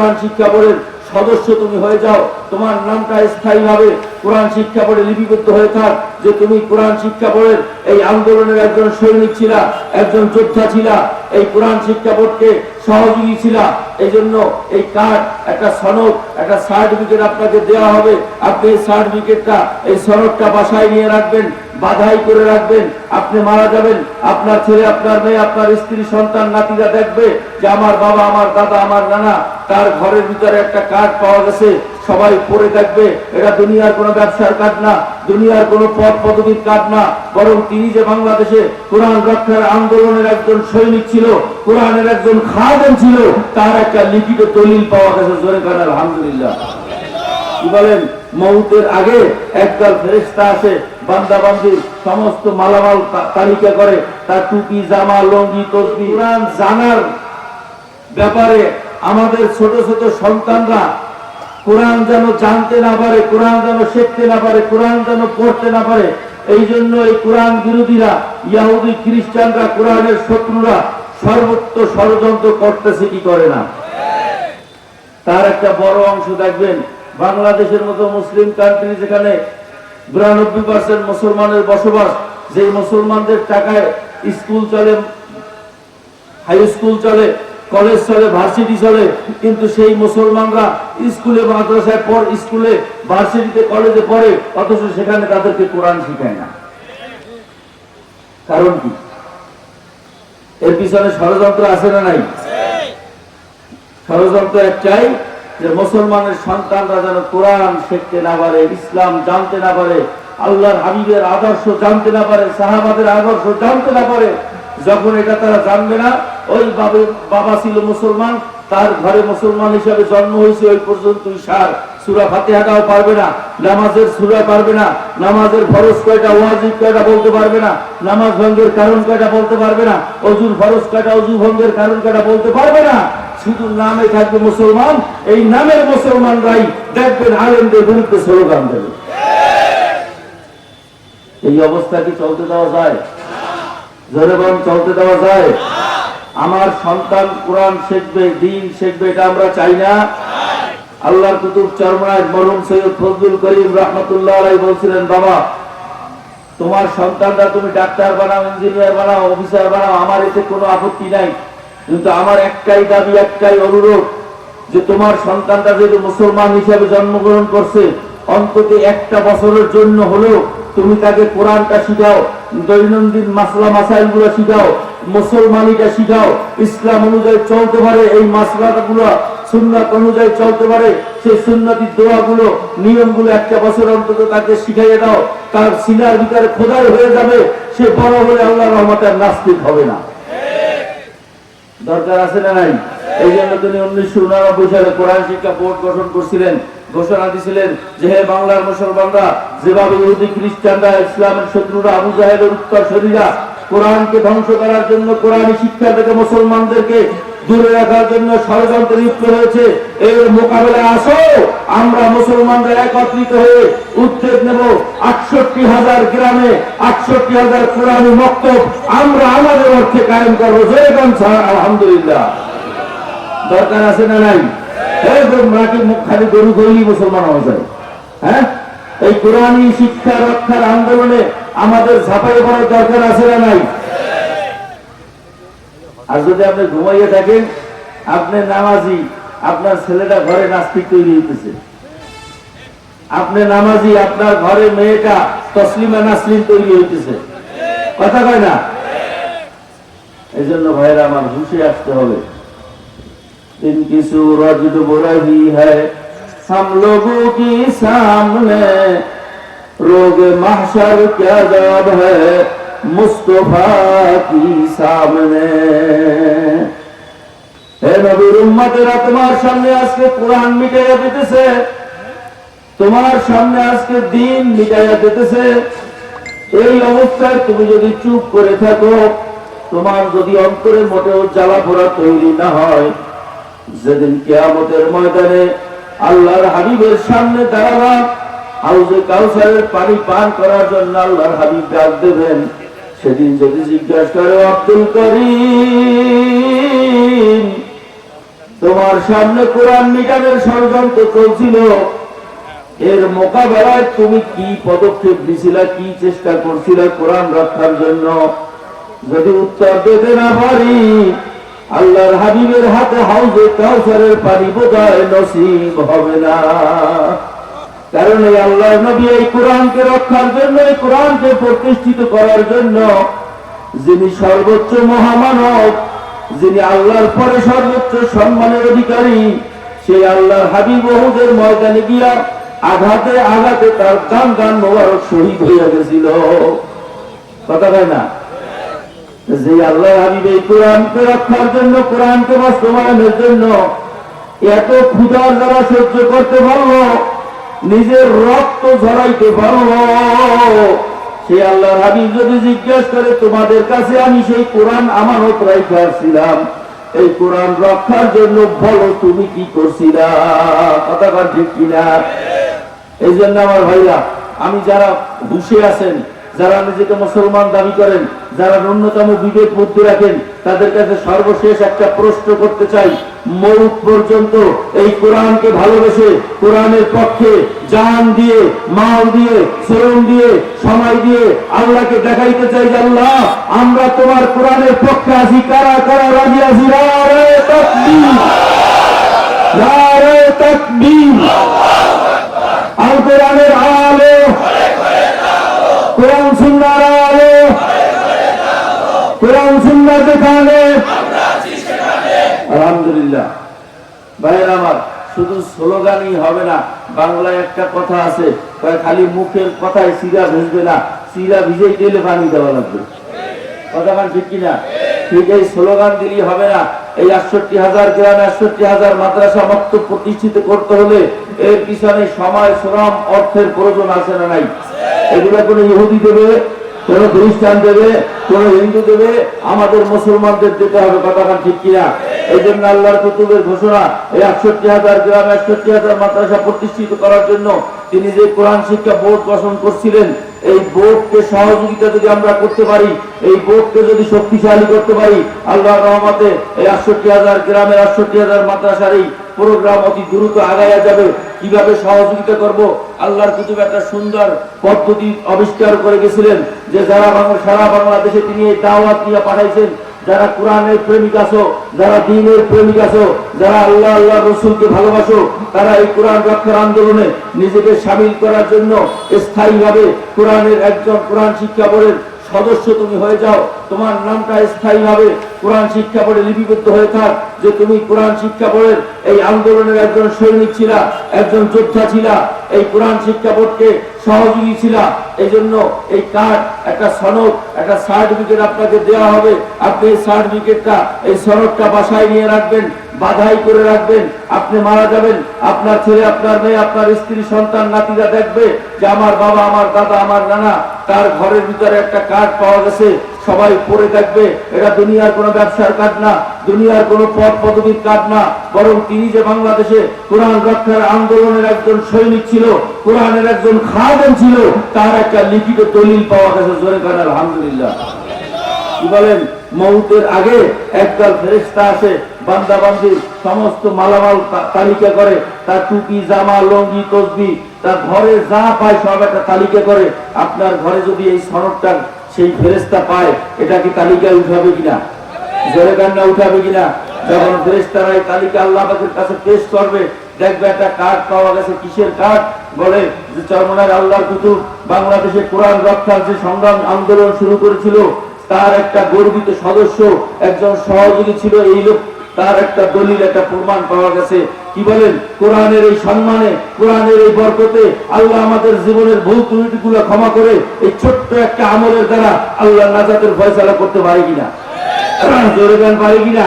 কোরআন শিক্ষা বোর্ডের সদস্য তুমি হয়ে যাও। তোমার নামটা স্থায়ী ভাবে কোরআন শিক্ষা বোর্ডে লিপিবদ্ধ হয়ে থাক যে তুমি কোরআন শিক্ষা বোর্ডের এই আন্দোলনের একজন সৈনিক ছিলা, একজন যোদ্ধা ছিলা, এই কোরআন শিক্ষা বোর্ডকে সহযোগী ছিলা। এই জন্য এই কার্ড, একটা সনদ, একটা সার্টিফিকেট আপনাকে দেওয়া হবে। আপনি এই সার্টিফিকেটটা, এই সনদটা বাসায় নিয়ে রাখবেন। বাধাই করে রাখবেন। আপনি মারা যাবেন। আপনার ছেলে, আপনার মেয়ে, আপনার স্ত্রী, সন্তান, নাতিরা দেখবে যে আমার বাবা, আমার দাদা, আমার নানা, তার ঘরের ভিতরে একটা কার্ড পাওয়া গেছে। সবাই পড়ে দেখবে। এটা দুনিয়ার কোনো ব্যবসার কাজ না, দুনিয়ার কোনো পদ পদবীর কাজ না। বরং তিনি যে বাংলাদেশে কোরআন রক্ষার আন্দোলনের একজন সৈনিক ছিল, কোরআনের একজন খাদেম ছিল, তার একটা লিখিত দলিল পাওয়া গেছে। জোরে কান, আলহামদুলিল্লাহ। কি বলেন? মৌতের আগে একদল ফেরেস্তা আসে বান্দা বান্দির সমস্ত মালামাল তালিকা করে, তার টুপি, জামা, লঙ্গি, তসবি, কোরআন জানার ব্যাপারে আমাদের ছোট ছোট সন্তানরা কোরআন যেন জানতে না পারে, কোরআন যেন শিখতে না পারে, কোরআন যেন পড়তে না পারে, এই জন্য এই কোরআন বিরোধীরা, ইয়াহুদি, খ্রিস্টানরা, কোরআনের শত্রুরা সর্বত্র ষড়যন্ত্র করতেছে কি করে না? তার একটা বড় অংশ দেখবেন বাংলাদেশের মতো মুসলিম কান্ট্রি যেখানে বিরানব্বই পার্সেন্ট মুসলমানের বসবাস যে মুসলমানদের টাকায় স্কুল চলে হাই স্কুল চলে কলেজ চলে ভার্সিটি চলে কিন্তু সেই মুসলমানরা স্কুলে মাদ্রাসায় পর স্কুলে ভার্সিটিতে কলেজে পড়ে অথচ সেখানে তাদেরকে কোরআন শিখায় না। কারণ কি? এর পিছনে ষড়যন্ত্র আছে না নাই? ষড়যন্ত্র একটাই যে মুসলমানের সন্তানরা যেন কোরআন শিখতে না পারে, ইসলাম জানতে না পারে, আল্লাহর হাবিবের আদর্শ জানতে না পারে, সাহাবাদের আদর্শ জানতে না পারে, যখন এটা তারা জানবে না, ওই বাবে- বাবা ছিল মুসলমান, তার ঘরে মুসলমান হিসাবে জন্ম হয়েছে ওই পর্যন্ত সার। সুরা ফাতিহাটাও পারবে না, নামাজের সুরা পারবে না, নামাজের ফরজ কয়টা ওয়াজিব কয়টা বলতে পারবে না, নামাজ ভঙ্গের কারণ কয়টা বলতে পারবে না, অজুর ফরজ কয়টা অজু ভঙ্গের কারণ কয়টা বলতে পারবে না। শুধু নামে থাকবে মুসলমান, এই নামের মুসলমানরাই দেখবেন আলেমদের বিরুদ্ধে স্লোগান দেবে। এই অবস্থা কি চলতে দেওয়া যায়? জোরে চলতে দেওয়া যায়? আমার সন্তান কোরআন শিখবে, দিন শিখবে, এটা আমরা চাই না। আল্লাহর কুতুব চরমায় মরহুম সৈয়দ ফজলুল করিম রহমতুল্লাহ আলাই বলছিলেন, বাবা, তোমার সন্তানরা তুমি ডাক্তার বানাও, ইঞ্জিনিয়ার বানাও, অফিসার বানাও, আমার এতে কোনো আপত্তি নাই। কিন্তু আমার একটাই দাবি, একটাই অনুরোধ যে তোমার সন্তানটা যেহেতু মুসলমান হিসাবে জন্মগ্রহণ করছে, অন্তত একটা বছরের জন্য হলেও তুমি তাকে কোরআনটা শিখাও, দৈনন্দিন মাসলা মাসাইলগুলো শিখাও, মুসলমানিটা শিখাও, ইসলাম অনুযায়ী চলতে পারে, এই মাসলাগুলো, সুন্নাত অনুযায়ী চলতে পারে, সেই সুন্নতি দোয়াগুলো, নিয়মগুলো একটা বছর অন্তত তাকে শিখাইয়ে দাও, তার সিনার ভিতরে খোদাই হয়ে যাবে, সে বড় হলে আল্লাহ রহমতের নাস্তিক হবে না। দরকার আছে না নাই? এই জন্য তিনি উনিশশো উনানব্বই সালে কোরআন শিক্ষা বোর্ড গঠন করছিলেন। ঘোষণা দিছিলেন যে হে বাংলার মুসলমানরা, যেভাবে ইহুদি, খ্রিস্টানরা, ইসলামের শত্রুরা, আবু জাহেদের উত্তর শরীরা কোরআনকে ধ্বংস করার জন্য কোরআন শিক্ষা থেকে মুসলমানদেরকে দূরে রাখার জন্য ষড়যন্ত্র লিপ্ত হয়েছে এর মোকাবেলায় আসো, আমরা মুসলমানরা একত্রিত হয়ে উদ্যোগ নেব। আটষট্টি হাজার গ্রামে আটষট্টি হাজার কোরআনী মক্তব আমরা আমাদের অর্থে কায়েম করব। জয়গান আলহামদুলিল্লাহ। দরকার আছে না নাই? একদম নাকি মুখ খালি গরু গরুই মুসলমান হয়ে যায় হ্যাঁ? এই কোরআনী শিক্ষা রক্ষার আন্দোলনে আমাদের ঝাঁপাই করার দরকার আছে না নাই? আর যদি আপনি ঘুমাইয়ে থাকেন, আপনি নামাজি, আপনার ছেলেটা ঘরে নাস্তিক তৈরি হইতেছে। আপনি নামাজি, আপনার ঘরে মেয়েটা তসলিমা নাসলিম তৈরি হইতেছে। কথা কয় না? এই জন্য ভাইয়েরা, আমার হুশে আসতে হবে। রোগ মাহসার ক্যা জবাব হ্যায়? মুস্তফা কি সামনে? হে নবীর উম্মতেরা তোমার সামনে আজকে কোরআন মিটাইয়া দিতেছে। তোমার সামনে আজকে দিন মিটাইয়া দিতেছে। এই অবস্থায় তুমি যদি চুপ করে থাকো, তোমার যদি অন্তরে মোটেও জ্বালা পোড়া তৈরি না হয়, যেদিন কেয়ামতের ময়দানে আল্লাহর হাবিবের সামনে দাঁড়াবা, হাউজে কাউসারের পানি পান করার জন্য আল্লাহর হাবিব ডাক দেবেন। সেদিন যদি জিজ্ঞাসা করে, আব্দুল করিম, তোমার সামনে কোরআন মিটানের ষড়যন্ত্র চলছিল, এর মোকাবেলায় তুমি কি পদক্ষেপ দিছিলা কি চেষ্টা করছিলে কোরআন রক্ষার জন্য? যদি উত্তর দিতে না পারি, আল্লাহর হাবিবের হাতে হাউজে কাউসারের পানি বোধহয় নসিব হবে না। কারণ এই আল্লাহ নবী এই কোরআনকে রক্ষার জন্য, এই কোরআনকে প্রতিষ্ঠিত করার জন্য যিনি সর্বোচ্চ মহামানব, যিনি আল্লাহর পরে সর্বোচ্চ সম্মানের অধিকারী, সেই আল্লাহর হাবিব বহুদের ময়দানে গিয়া আঘাতে আঘাতে তার গান গান মোবারক শহীদ হইয়া গেছিল। কথা হয় না? যে আল্লাহ হাবিব এই কোরআনকে রক্ষার জন্য, কোরআনকে বাস্তবায়নের জন্য এত ক্ষুধার দ্বারা সহ্য করতে পারল নিজের রক্ত ঝরাইতে পারো। সে আল্লাহ হাবিব যদি জিজ্ঞেস করে, তোমাদের কাছে আমি সেই কোরআন আমানত রাইখে আসছিলাম। এই কোরআন রক্ষার জন্য বলো তুমি কি করছিলা? কথা ঠিক কিনা? এই জন্য আমার ভাইরা, আমি যারা বসে আছেন যারা নিজেকে মুসলমান দাবি করেন, যারা ন্যূনতম বিবেক বুদ্ধি রাখেন, তাদের কাছে সর্বশেষ একটা প্রশ্ন করতে চাই। মৌত পর্যন্ত এই কোরআনকে ভালোবেসে, কোরআনের পক্ষে জান দিয়ে, মাল দিয়ে, শ্রম দিয়ে, সময় দিয়ে আল্লাহকে দেখাইতে চাই আল্লাহ, আমরা তোমার কোরআনের পক্ষে আছি। কারা কারা রাজি আছি? আল কোরআনের আলো কোরআন সুন্নার আলো। কোরআন সুন্নার যেখানে আলহামদুলিল্লাহ। ভাইয়ের আমার, শুধু স্লোগানই হবে না, বাংলায় একটা কথা আছে খালি মুখের কথায় সিরা ভেজবে না সিরা ভিজেই দিলে পানি দেওয়া লাগবে। কথা মান ঠিক কিনা? ঠিক এই স্লোগান দিলেই হবে না, এই আটষট্টি হাজার গ্রামে, আটষট্টি হাজার মাদ্রাসা মক্ত প্রতিষ্ঠিত করতে হলে এর পিছনে সময়, শ্রম, অর্থের প্রয়োজন আছে না নাই? এগুলো কোনো ইহুদি দেবে, কোন খ্রিস্টান দেবে, কোন হিন্দু দেবে, আমাদের মুসলমানদের দিতে হবে কথাটা ঠিক কিনা? এই জন্য আল্লাহর কুতুবের ঘোষণা, এই একষট্টি হাজার গ্রাম, একষট্টি হাজার মাদ্রাসা প্রতিষ্ঠিত করার জন্য তিনি যে কোরআন শিক্ষা বোর্ড গঠন করছিলেন, এই বোর্ডকে সহযোগিতা যদি আমরা করতে পারি, এই বোর্ডকে যদি শক্তিশালী করতে পারি আল্লাহ রহমতে এই আটষট্টি হাজার গ্রামের আটষট্টি হাজার মাদ্রাসার এই প্রোগ্রাম অতি দ্রুত আগাইয়া যাবে। কীভাবে সহযোগিতা করব? আল্লাহর কুতুব একটা সুন্দর পদ্ধতি আবিষ্কার করে গেছিলেন যে যারা বাংলা সারা বাংলাদেশে তিনি এই দাওয়াত নিয়ে পাঠাইছেন, যারা কোরআনের প্রেমিক আছো, যারা দিনের প্রেমিক আছো, যারা আল্লাহ আল্লাহ রসুলকে ভালোবাসো, তারা এই কোরআন রক্ষার আন্দোলনে নিজেকে সামিল করার জন্য স্থায়ীভাবে কোরআনের একজন কোরআন শিক্ষা বোর্ডের সদস্য তুমি হয়ে যাও। তোমার নামটা স্থায়ীভাবে কোরআন শিক্ষা বোর্ডে লিপিবদ্ধ হয়ে থাক যে তুমি কোরআন শিক্ষা বোর্ডের এই আন্দোলনের একজন সৈনিক ছিলা, একজন যোদ্ধা ছিলা, এই কোরআন শিক্ষা বোর্ডকে সহযোগী ছিলা। এই জন্য এই কার্ড, একটা সনদ, একটা সার্টিফিকেট আপনাকে দেওয়া হবে। আপনি এই সার্টিফিকেটটা, এই সনদটা বাসায় নিয়ে রাখবেন, বাধাই করে রাখবেন। আপনি মারা যাবেন। আপনার ছেলে, আপনার মেয়ে, আপনার স্ত্রী, সন্তান, নাতিরা দেখবে যে আমার বাবা, আমার দাদা, আমার নানা তার ঘরের ভিতরে একটা কার্ড পাওয়া গেছে, সবাই পড়ে থাকবে। এটা দুনিয়ার কোনো ব্যবসার কাজ না, দুনিয়ার কোনো পদ পদবীর কাজ না, বরং তিনি যে বাংলাদেশে কোরআন রক্ষার আন্দোলনের একজন সৈনিক ছিল, কোরআনের একজন খাদেম ছিল, তার একটা লিখিত দলিল পাওয়া গেছে, জোরে কান, আলহামদুলিল্লাহ। কি বলেন? মৌতের আগে একদল ফেরেস্তা আসে বান্দা বান্দির সমস্ত মালামাল তালিকা করে, তার টুপি, জামা, লঙ্গি, তসবি তার ঘরে যা পায় সব একটা তালিকা করে। আপনার ঘরে যদি এই সনদটা সেই ফেরেস্তা পায়, এটা কি তালিকায় উঠাবে কিনা? জোরে কান্না উঠাবে কিনা? যখন ফেরেস্তারা এই তালিকা আল্লাহ পাকের কাছে পেশ করবে, দেখবে একটা কার্ড পাওয়া গেছে। কিসের কার্ড বলে যে চরমনার আল্লাহর কুতুব, বাংলাদেশে কোরআন রক্ষার যে সংগ্রাম আন্দোলন শুরু করেছিল, তার একটা গর্বিত সদস্য, একজন সহযোগী ছিল এই লোক, তার একটা দলিল, একটা প্রমাণ পাওয়া গেছে। কি বলেন? কোরআনের এই সম্মানে, কোরআনের এই বরকতে আল্লাহ আমাদের জীবনের ভুল ত্রুটিগুলো ক্ষমা করে এই ছোট্ট একটা আমলের দ্বারা আল্লাহ নাজাতের ফয়সালা করতে পারে কিনা? জোরে গান পারে কিনা?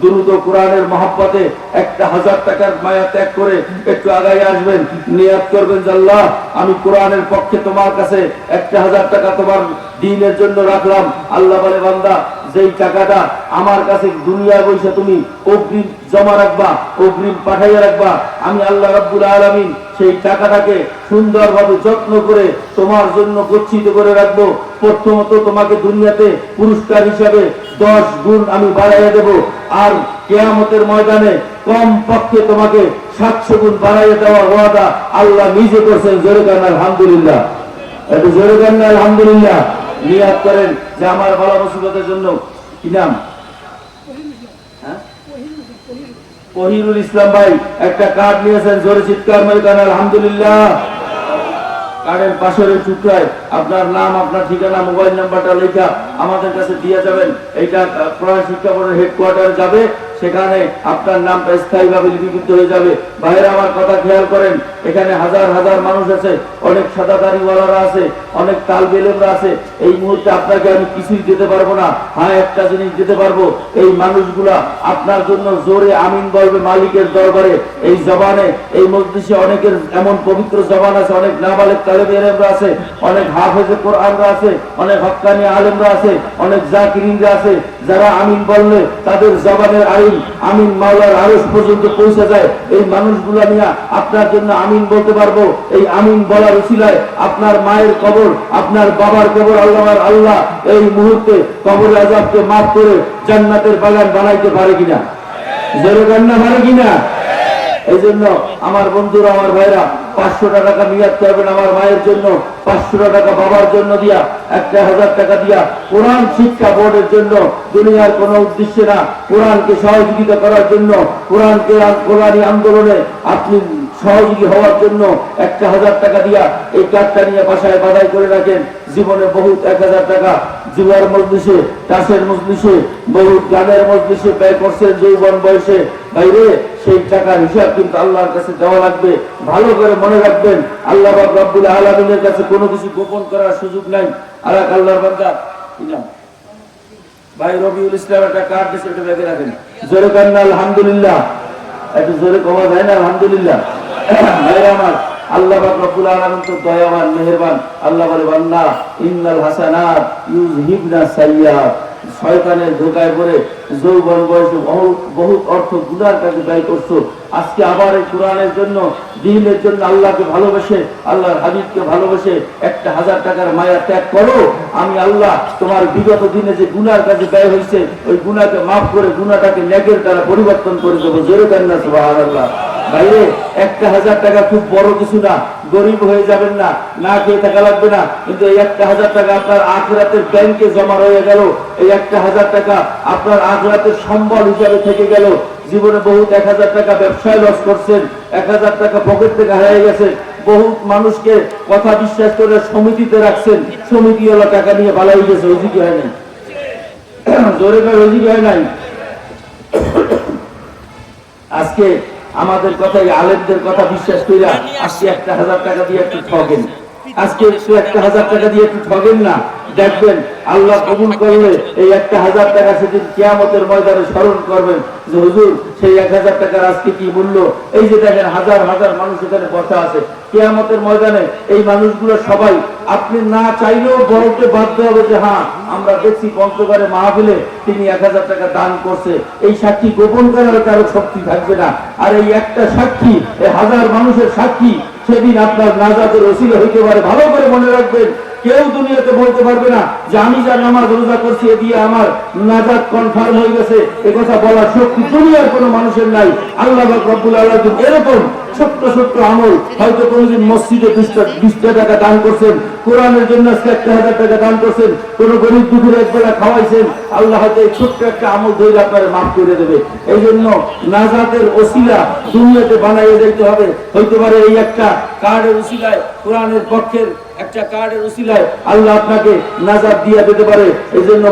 দ্রুত কোরআনের মহাব্বতে একটা হাজার টাকার মায়া ত্যাগ করে একটু আগায় আসবেন। নিয়াত করবেন জাল্লাহ আমি কোরআনের পক্ষে তোমার কাছে একটা হাজার টাকা তোমার দিনের জন্য রাখলাম। আল্লাহ বলে, বান্দা, যেই টাকাটা আমার কাছে দুনিয়া বৈশা তুমি অগ্রিম জমা রাখবা, অগ্রিম পাঠাইয়া রাখবা, আমি আল্লাহ রাব্বুল আলামিন সেই টাকাটাকে সুন্দরভাবে যত্ন করে তোমার জন্য গচ্ছিত করে রাখব। প্রথমত তোমাকে দুনিয়াতে পুরস্কার হিসাবে দশ গুণ আমি বাড়াইয়া দেব। আর কেয়ামতের ময়দানে কম পক্ষে তোমাকে সাতশো গুণ বাড়াইয়া দেওয়ার ওয়াদা আল্লাহ নিজে করছেন জোরে কান, আলহামদুলিল্লাহ। একটু জোরে কান, আলহামদুলিল্লাহ। নিয়াদ করেন যে আমার ভালো মুসিবতের জন্য কি নাম হ্যাঁ? কহিরুল ইসলাম ভাই, একটা কার্ড নিয়েছেন জোরে চিৎকার মেরে কান, আলহামদুলিল্লাহ। কার্ডের পাশের টুকরায় আপনার নাম, আপনার ঠিকানা, মোবাইল নাম্বারটা লেখা আমাদের কাছে দিয়ে যাবেন। এইটা প্রধান শিক্ষা বোর্ডের হেডকোয়ার্টার যাবে, সেখানে আপনার নামটা স্থায়ীভাবে লিপিবদ্ধ হয়ে যাবে। বাইরে আমার কথা খেয়াল করেন এখানে হাজার হাজার মানুষ আছে, অনেক সাদা দাড়িওয়ালারা আছে, অনেক তাল বেলেমরা আছে। এই মুহূর্তে আপনাকে আমি কিছুই দিতে পারব না হ্যাঁ একটা জিনিস দিতে পারব। এই মানুষগুলা আপনার জন্য জোরে আমিন বলবে মালিকের দরবারে। এই জবানে, এই মজলিসে অনেকের এমন পবিত্র জবান আছে, অনেক নাবালেক তালেব এলেমরা আছে, অনেক হাফেজে কোরআনরা আছে, অনেক হক্কানি আলেমরা আছে, অনেক জাকিরিনরা আছে। যারা আমিন বললে তাদের জবানের আইন আমিন মাওলার আরস পর্যন্ত পৌঁছে যায়। এই মানুষগুলা নিয়ে আপনার জন্য আমিন বলতে পারব। এই আমিন বলার উচিলায় আপনার মায়ের কবর, আপনার বাবার কবর, আল্লাহর আল্লাহ এই মুহূর্তে কবর আজাবকে মাফ করে জান্নাতের বাগান বানাইতে পারে কিনা? জেরো কান্না পারে কিনা? এই জন্য আমার বন্ধুরা, আমার ভাইরা, পাঁচশো টাকা নিয়াত করবেন আমার মায়ের জন্য, পাঁচশো টাকা বাবার জন্য দিয়া, একটা হাজার টাকা দিয়া কোরআন শিক্ষা বোর্ডের জন্য, দুনিয়ার কোনো উদ্দেশ্যে না, কোরআনকে সহযোগিতা করার জন্য, কোরআনকে কোরআনী আন্দোলনে আপনি সহযোগী হওয়ার জন্য একটা হাজার টাকা দিয়া এই কার্ডটা নিয়ে বাসায় বাধাই করে রাখেন। জীবনে বহুত এক হাজার টাকা। জুয়ার মজলিসে, চাষের মজলিসে, বহুত গানের মজলিসে ব্যয় করছেন যৌবন বয়সে। বাইরে সেই টাকার হিসাব কিন্তু আল্লাহর কাছে দেওয়া লাগবে। ভালো করে মনে রাখবেন, আল্লাহ বাব রব্বুল আলমিনের কাছে কোনো কিছু গোপন করার সুযোগ নাই। আলাক আল্লাহর বান্দা ভাই রবিউল ইসলাম, একটা কার্ড দিচ্ছে ওটা ব্যাগে রাখেন। জোরে কান্না আলহামদুলিল্লাহ। একটু জোরে কমা যায় না, আলহামদুলিল্লাহ। আল্লাহ আল্লাহ আল্লাহকে ভালোবেসে, আল্লাহর ভালোবেসে একটা হাজার টাকার মায়া ত্যাগ করো। আমি আল্লাহ, তোমার বিগত দিনে যে গুনার কাজে ব্যয় হয়েছে ওই গুনাকে মাফ করে গুনাটাকে ন্যাকের দ্বারা পরিবর্তন করে দেবো। জোরে দেন না সুবহানাল্লাহ। বাইরে একটা হাজার টাকা খুব বড় কিছু না, গরিব হয়ে যাবেন না না খেয়ে থাকা লাগবে না, কিন্তু এই একটা হাজার টাকা আপনার ব্যাংকে জমা গেল, এই একটা হাজার টাকা আপনার সম্বল হিসাবে থেকে গেল। জীবনে বহুত এক হাজার টাকা ব্যবসায় লস করছেন, এক হাজার টাকা পকেট থেকে হারিয়ে মানুষকে কথা বিশ্বাস করে সমিতিতে রাখছেন সমিতি টাকা নিয়ে পালাই গেছে অজিকি হয় নাই? জোরে হয় নাই? আজকে আমাদের কথাই আলেমদের কথা বিশ্বাস কইরা আজকে একটা হাজার টাকা দিয়ে একটু ঠগেন। আজকে একটু একটা হাজার টাকা দিয়ে একটু ঠগেন না। দেখবেন, আল্লাহ কবুল করলে এই একটা হাজার টাকা সেদিন কিয়ামতের ময়দানে স্মরণ করবেন যে হুজুর, সেই এক হাজার টাকার আজকে কি মূল্য? এই যে দেখেন, হাজার হাজার মানুষ এখানে বসা আছে। কিয়ামতের ময়দানে এই মানুষগুলো সবাই, আপনি না চাইলেও বলতে বাধ্য হবে যে হ্যাঁ আমরা দেখছি পঞ্চগড়ে মাহফিলে তিনি এক হাজার টাকা দান করছে। এই সাক্ষী গোপন করার কারও শক্তি থাকবে না। আর এই একটা সাক্ষী হাজার মানুষের সাক্ষী, সেদিন আপনার নাজাতের ওসিল হইতে পারে। ভালো করে মনে রাখবেন কেউ দুনিয়াতে বলতে পারবে না যে আমি যা নামাজ রোজা করছি দিয়ে আমার নাজাত কনফার্ম হয়ে গেছে। কথা বলার শক্তি দুনিয়ার কোনো মানুষের নাই। আল্লাহ রব্বুল আলামিন এরকম ছোট্ট ছোট্ট আমল হয়তো কোনোদিন মসজিদে বিশটা টাকা দান করছেন, কোরআনের জন্য একটা হাজার টাকা দান করছেন, কোন গরিব খাওয়াইছেন, আল্লাহ হয়তো এই ছোট্ট একটা আমল ধরে আপনার মাফ করে দেবে। এই জন্য নাজাতের ওসিলা দুনিয়াতে বানাইয়ে যাইতে হবে। হইতে পারে এই একটা কার্ডের ওসিলায় কোরআনের পক্ষের একটা কার্ডের উসিলায় আল্লাহ আপনাকে নাজাদ দিয়ে দিতে পারে। এই জন্য